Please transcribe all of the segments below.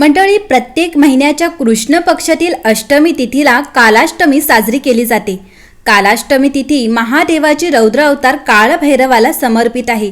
मंडळी प्रत्येक महिन्याच्या कृष्ण पक्षातील अष्टमी तिथीला कालाष्टमी साजरी केली जाते. कालाष्टमी तिथी महादेवाची रौद्र अवतार काळभैरवाला समर्पित आहे.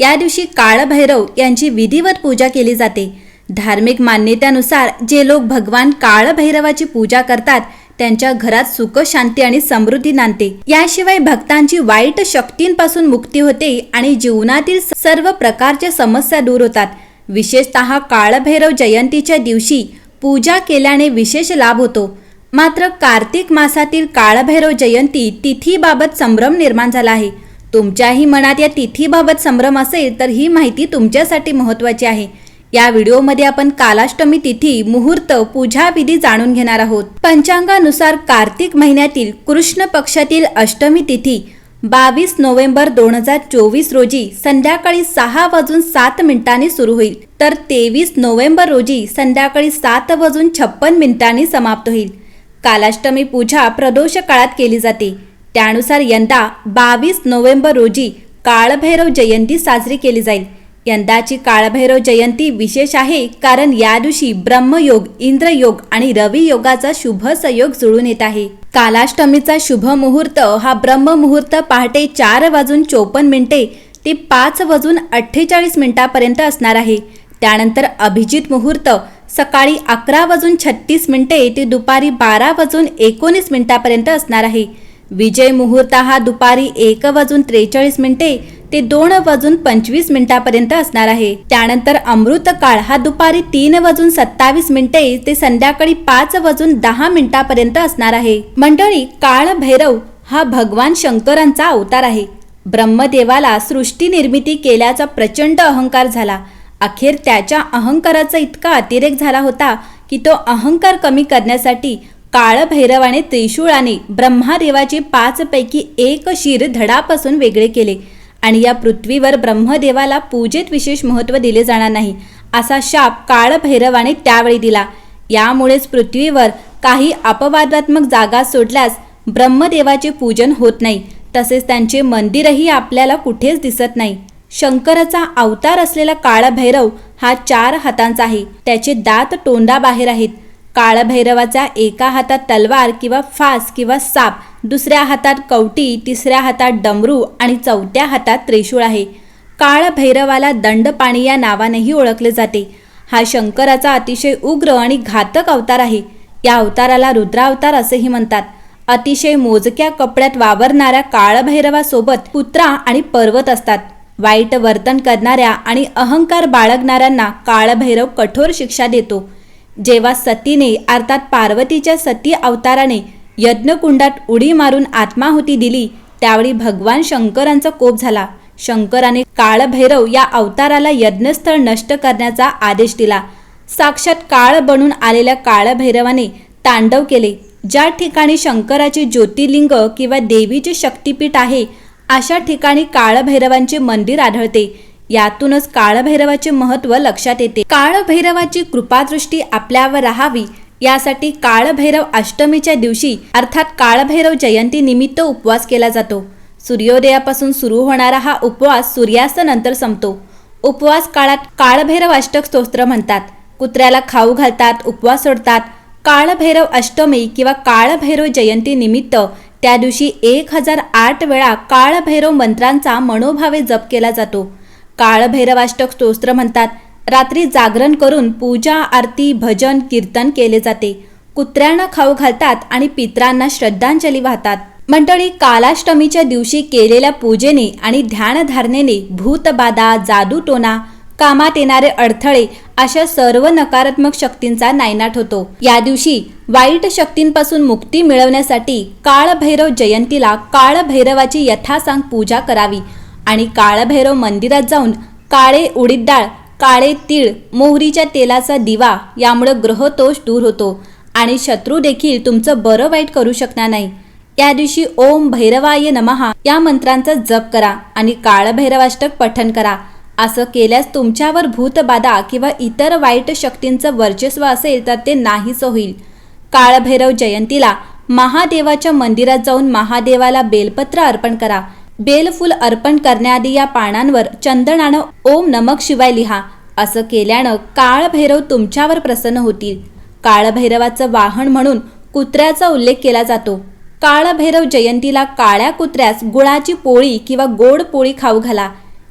या दिवशी काळभैरव यांची विधिवत पूजा केली जाते. धार्मिक मान्यतेनुसार जे लोक भगवान काळभैरवाची पूजा करतात त्यांच्या घरात सुख शांती आणि समृद्धी नांदते. याशिवाय भक्तांची वाईट शक्तींपासून मुक्ती होते आणि जीवनातील सर्व प्रकारच्या समस्या दूर होतात. विशेषतः काळभैरव जयंतीच्या दिवशी पूजा केल्याने विशेष लाभ होतो. मात्र कार्तिक मासातील काळभैरव जयंती तिथीबाबत संभ्रम निर्माण झाला आहे. तुमच्याही मनात या तिथीबाबत संभ्रम असेल तर ही माहिती तुमच्यासाठी महत्त्वाची आहे. या व्हिडिओमध्ये आपण कालाष्टमी तिथी मुहूर्त पूजाविधी जाणून घेणार आहोत. पंचांगानुसार कार्तिक महिन्यातील कृष्ण पक्षातील अष्टमी तिथी बावीस नोव्हेंबर दोन हजार चोवीस रोजी संध्याकाळी सहा वाजून सात मिनिटांनी सुरू होईल. तर तेवीस नोव्हेंबर रोजी संध्याकाळी सात वाजून छप्पन मिनिटांनी समाप्त होईल. कालाष्टमी पूजा प्रदोष काळात केली जाते. त्यानुसार यंदा बावीस नोव्हेंबर रोजी काळभैरव जयंती साजरी केली जाईल. यंदाची काळभैरव जयंती विशेष आहे कारण या दिवशी ब्रह्मयोग इंद्रयोग आणि रवियोगाचा शुभ संयोग जुळून येत आहे. कालाष्टमीचा शुभ मुहूर्त. हा ब्रह्ममुहूर्त पहाटे चार वाजून चोपन्न मिनिटे ते पाच वाजून अठ्ठेचाळीस मिनिटापर्यंत असणार आहे. त्यानंतर अभिजित मुहूर्त सकाळी अकरा वाजून छत्तीस मिनिटे ते दुपारी बारा वाजून एकोणीस मिनिटापर्यंत असणार आहे. विजय मुहूर्त हा दुपारी एक वाजून त्रेचाळीस मिनिटे ते दोन वाजून पंचवीस मिनिटापर्यंत असणार आहे. त्यानंतर अमृत काळ हा दुपारी तीन वाजून सत्तावीस मिनिटे ते संध्याकाळी पाच वाजून दहा मिनिटापर्यंत असणार आहे. मंडळी काळ भैरव हा भगवान शंकरांचा अवतार आहे. ब्रह्मदेवाला सृष्टी निर्मिती केल्याचा प्रचंड अहंकार झाला. अखेर त्याच्या अहंकाराचा इतका अतिरेक झाला होता की तो अहंकार कमी करण्यासाठी काळभैरवाने त्रिशूळाने ब्रह्मादेवाचे पाचपैकी एक शिर धडापासून वेगळे केले. आणि या पृथ्वीवर ब्रह्मदेवाला पूजेत विशेष महत्त्व दिले जाणार नाही असा शाप काळभैरवाने त्यावेळी दिला. यामुळेच पृथ्वीवर काही अपवादात्मक जागा सोडल्यास ब्रह्मदेवाचे पूजन होत नाही तसेच त्यांचे मंदिरही आपल्याला कुठेच दिसत नाही. शंकराचा अवतार असलेला काळभैरव हा चार हातांचा आहे त्याचे दात तोंडाबाहेर आहेत. काळभैरवाचा एका हातात तलवार किंवा फास किंवा साप दुसऱ्या हातात कवटी तिसऱ्या हातात डमरू आणि चौथ्या हातात त्रिशूळ आहे. काळभैरवाला दंडपाणी या नावानेही ओळखले जाते. हा शंकराचा अतिशय उग्र आणि घातक अवतार आहे. या अवताराला रुद्रावतार असेही म्हणतात. अतिशय मोजक्या कपड्यात वावरणाऱ्या काळभैरवासोबत कुत्रा आणि पर्वत असतात. वाईट वर्तन करणाऱ्या आणि अहंकार बाळगणाऱ्यांना काळभैरव कठोर शिक्षा देतो. जेव्हा सतीने अर्थात पार्वतीच्या सती अवताराने यज्ञकुंडात उडी मारून आत्माहुती दिली त्यावेळी भगवान शंकरांचा कोप झाला. शंकराने काळभैरव या अवताराला यज्ञस्थळ नष्ट करण्याचा आदेश दिला. साक्षात काळ बनून आलेल्या काळभैरवाने तांडव केले. ज्या ठिकाणी शंकराचे ज्योतिर्लिंग किंवा देवीचे शक्तिपीठ आहे अशा ठिकाणी काळभैरवांचे मंदिर आढळते. यातूनच काळभैरवाचे महत्त्व लक्षात येते. काळभैरवाची कृपादृष्टी आपल्यावर राहावी यासाठी काळभैरव अष्टमीच्या दिवशी अर्थात काळभैरव जयंती निमित्त उपवास केला जातो. सूर्योदयापासून सुरू होणारा हा उपवास सूर्यास्तानंतर संपतो. उपवास काळात काळभैरव अष्टक स्तोत्र म्हणतात. कुत्र्याला खाऊ घालतात उपवास सोडतात. काळभैरव अष्टमी किंवा काळभैरव जयंती निमित्त त्या दिवशी एक हजार आठ वेळा काळभैरव मंत्रांचा मनोभावे जप केला जातो. काळभैरवाष्टक स्तोत्र म्हणतात. रात्री जागरण करून पूजा आरती भजन कीर्तन केले जाते. कुत्र्यांना खाऊ घालतात आणि पित्रांना श्रद्धांजली वाहतात. मंडळी कालाष्टमीच्या दिवशी केलेल्या पूजेने आणि ध्यानधारणेने भूतबाधा जादूटोना कामात येणारे अडथळे अशा सर्व नकारात्मक शक्तींचा नायनाट होतो. या दिवशी वाईट शक्तींपासून मुक्ती मिळवण्यासाठी काळभैरव जयंतीला काळभैरवाची यथासांग पूजा करावी. आणि काळभैरव मंदिरात जाऊन काळे उडीद डाळ काळे तीळ मोहरीच्या तेलाचा दिवा यामुळं ग्रहतोष दूर होतो. आणि शत्रू देखील तुमचं बरं वाईट करू शकणार नाही. या दिवशी ओम भैरवाय नमहा. या मंत्रांचा जप करा आणि काळभैरवाष्टक पठन करा. असं केल्यास तुमच्यावर भूतबाधा किंवा इतर वाईट शक्तींचं वर्चस्व असेल तर ते नाहीच होईल. काळभैरव जयंतीला महादेवाच्या मंदिरात जाऊन महादेवाला बेलपत्र अर्पण करा. बेलफूल अर्पण करण्याआधी या पानांवर चंदनानं ओम नमक शिवाय लिहा. असं केल्यानं काळभैरव तुमच्यावर प्रसन्न होतील. काळभैरवाचं वाहन म्हणून कुत्र्याचा उल्लेख केला जातो. काळभैरव जयंतीला काळ्या कुत्र्यास गुळाची पोळी किंवा गोड पोळी खाऊ घाला.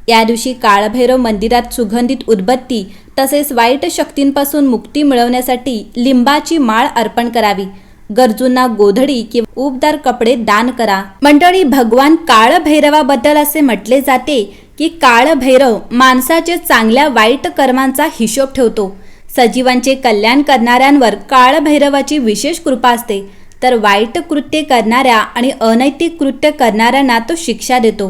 या दिवशी काळभैरव मंदिरात सुगंधित उदबत्ती तसेच वाईट शक्तींपासून मुक्ती मिळवण्यासाठी लिंबाची माळ अर्पण करावी. गरजूंना गोधडी किंवा उबदार कपडे दान करा. मंडळी भगवान काळभैरवाबद्दल असे म्हटले जाते की काळभैरव माणसाचे चांगल्या वाईट कर्मांचा हिशोब ठेवतो. सजीवांचे कल्याण करणाऱ्यांवर काळभैरवाची विशेष कृपा असते. तर वाईट कृत्ये करणाऱ्या आणि अनैतिक कृत्य करणाऱ्यांना तो शिक्षा देतो.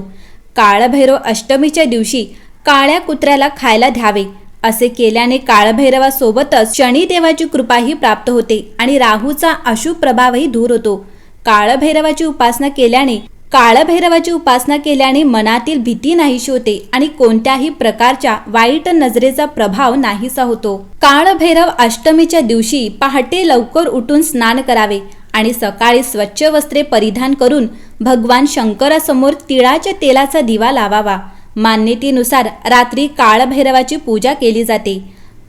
काळभैरव अष्टमीच्या दिवशी काळ्या कुत्र्याला खायला द्यावे. असे केल्याने काळभैरवासोबतच शनिदेवाची कृपाही प्राप्त होते आणि राहूचा अशुभ प्रभावही दूर होतो. काळभैरवाची उपासना केल्याने काळभैरवाची उपासना केल्याने मनातील भीती नाहीशी होते आणि कोणत्याही प्रकारच्या वाईट नजरेचा प्रभाव नाहीसा होतो. काळभैरव अष्टमीच्या दिवशी पहाटे लवकर उठून स्नान करावे आणि सकाळी स्वच्छ वस्त्रे परिधान करून भगवान शंकरासमोर तिळाच्या तेलाचा दिवा लावावा. मान्यतेनुसार रात्री काळभैरवाची पूजा केली जाते.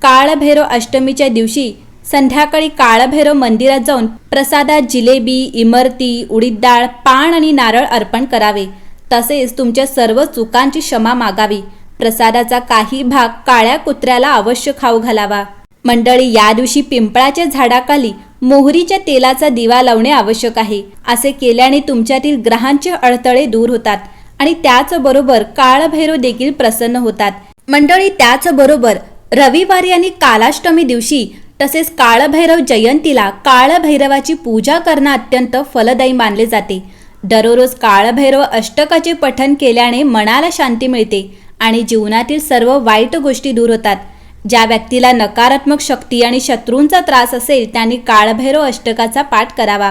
काळभैरव अष्टमीच्या दिवशी संध्याकाळी काळभैरव मंदिरात जाऊन प्रसादात जिलेबी इमरती उडीद डाळ पान आणि नारळ अर्पण करावे. तसेच तुमच्या सर्व चुकांची क्षमा मागावी. प्रसादाचा काही भाग काळ्या कुत्र्याला अवश्य खाऊ घालावा. मंडळी या दिवशी पिंपळाच्या झाडाखाली मोहरीच्या तेलाचा दिवा लावणे आवश्यक आहे. असे केल्याने तुमच्यातील ग्रहांचे अडथळे दूर होतात. आणि त्याचबरोबर काळभैरव देखील प्रसन्न होतात. मंडळी त्याचबरोबर रविवारी आणि कालाष्टमी दिवशी तसेच काळभैरव जयंतीला काळभैरवाची पूजा करणं अत्यंत फलदायी मानले जाते. दररोज काळभैरव अष्टकाचे पठन केल्याने मनाला शांती मिळते आणि जीवनातील सर्व वाईट गोष्टी दूर होतात. ज्या व्यक्तीला नकारात्मक शक्ती आणि शत्रूंचा त्रास असेल त्यांनी काळभैरव अष्टकाचा पाठ करावा.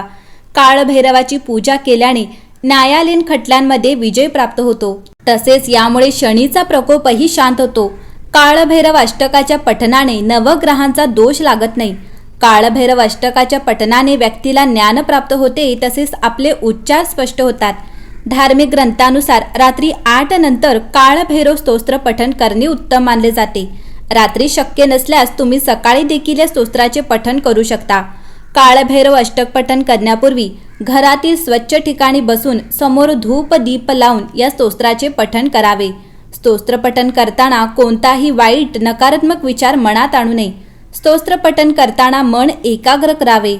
काळभैरवाची पूजा केल्याने न्यायालयीन खटल्यांमध्ये विजय प्राप्त होतो. तसेच यामुळे शनीचा प्रकोपही शांत होतो. काळभैरव अष्टकाच्या पठनाने नवग्रहांचा दोष लागत नाही. काळभैरव अष्टकाच्या पठनाने व्यक्तीला ज्ञान प्राप्त होते तसेच आपले उच्चार स्पष्ट होतात. धार्मिक ग्रंथानुसार रात्री आठ नंतर काळभैरव स्तोत्र पठन करणे उत्तम मानले जाते. रात्री शक्य नसल्यास तुम्ही सकाळी देखील या स्तोत्राचे पठन करू शकता. काळभैरव अष्टक पठन करण्यापूर्वी घरातील स्वच्छ ठिकाणी बसून समोर धूप दीप लावून या स्तोत्राचे पठन करावे. स्तोत्रपठन करताना कोणताही वाईट नकारात्मक विचार मनात आणू नये. स्तोत्रपठन करताना मन एकाग्र करावे.